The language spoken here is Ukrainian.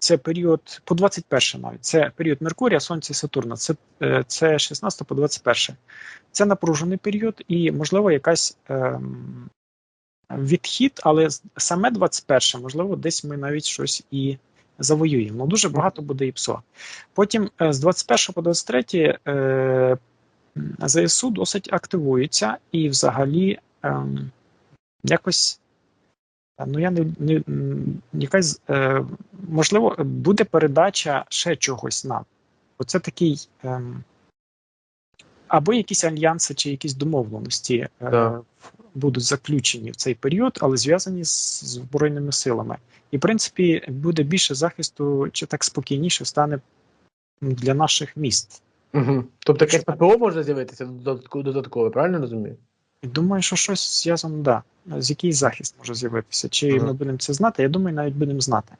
це період по 21 навіть. Це період Меркурія, Сонця і Сатурна. Це, е, це 16 по 21. Це напружений період і, можливо, якась ем, відхід, але саме 21, можливо, десь ми навіть щось і завоюємо. Ну, дуже багато буде і ПСО. Потім е, з 21 по 23 е, ЗСУ досить активується і взагалі ем, якось. е, Ну, я не, не якась е, можливо буде передача ще чогось нам. Оце такий ем, або якісь альянси чи якісь домовленості е, Так. будуть заключені в цей період, але зв'язані з збройними силами. І, в принципі, буде більше захисту, чи так спокійніше стане для наших міст. Угу. Тобто якесь ППО може з'явитися додаткове, правильно розумію? Думаю, що щось зв'язано, да. З який захист може з'явитися. Чи Ага. ми будемо це знати? Я думаю, навіть будемо знати.